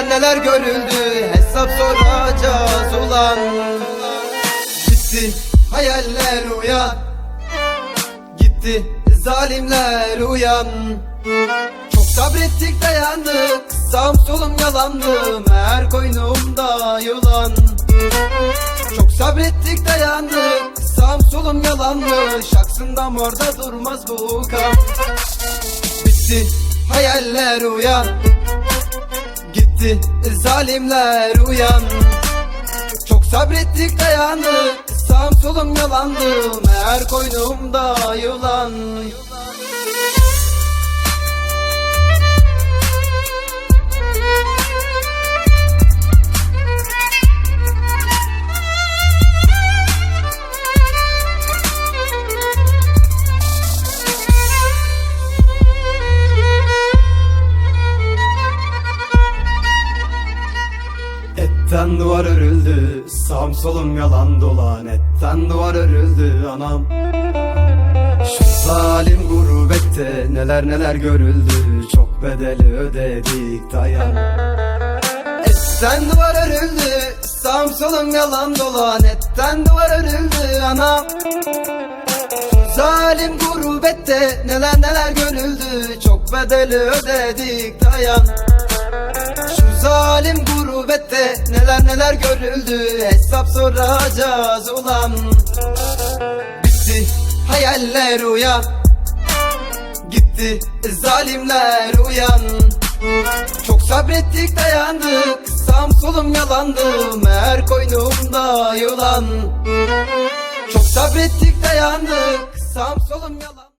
neler neler görüldü Hesap soracağız ulan. Bitti hayaller uyan. Gitti zalimler uyan. Çok sabrettik dayandık. Sağım solum yalandı. Meğer koynumda yılan. Çok sabrettik dayandık. Sağım solum yalanmış Aksından orada durmaz bu kan. Bitti hayaller uyan Gitti zalimler uyan. Çok sabrettik dayandık Sağım solum yalandı Meğer koynumda yılan Etten duvar örüldü Sağım solum yalan dolan Etten duvar örüldü anam. Şu zalim gurbette Neler neler görüldü. Çok bedeli ödedik dayan. Etten duvar örüldü Sağım solum yalan dolan Etten duvar örüldü anam. Zalim gurbette neler neler görüldü. Çok bedeli ödedik dayan gurbette neler neler görüldü. Hesap soracağız ulan. Bitti hayaller uyan. Gitti zalimler uyan. Çok sabrettik dayandık. Sağım solum yalandı. Meğer koynumda yılan. Çok sabrettik dayandık. Sağım solum yalan